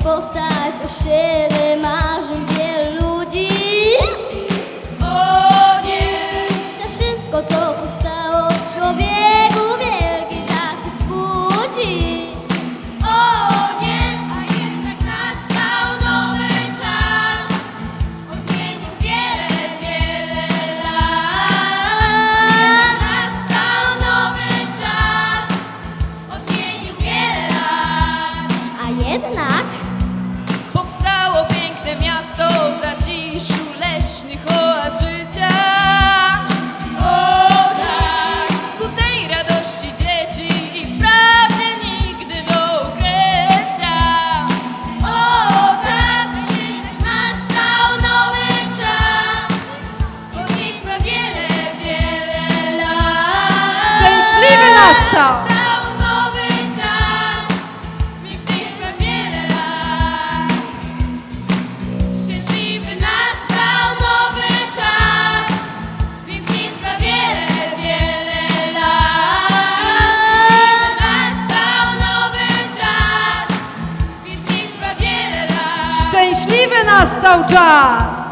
tutaj powstać osiedle marzeń piękne miasto zaciszu leśnych oaz życia. O tak, ku tej radości dzieci i wprawdzie nigdy do ukrycia. O tak, nastał nowy czas, nikt ma wiele, wiele lat. Szczęśliwy nastał! Szczęśliwy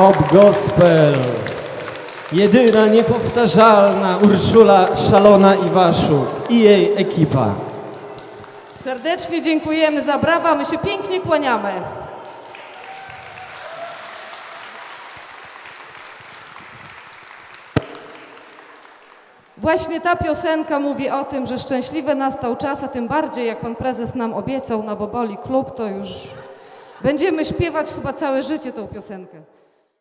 Pop Gospel. Jedyna, niepowtarzalna Urszula Szalona Iwaszuk i jej ekipa. Serdecznie dziękujemy za brawa, my się pięknie kłaniamy. Właśnie ta piosenka mówi o tym, że szczęśliwy nastał czas, a tym bardziej jak pan prezes nam obiecał na Boboli Klub, to już będziemy śpiewać chyba całe życie tą piosenkę.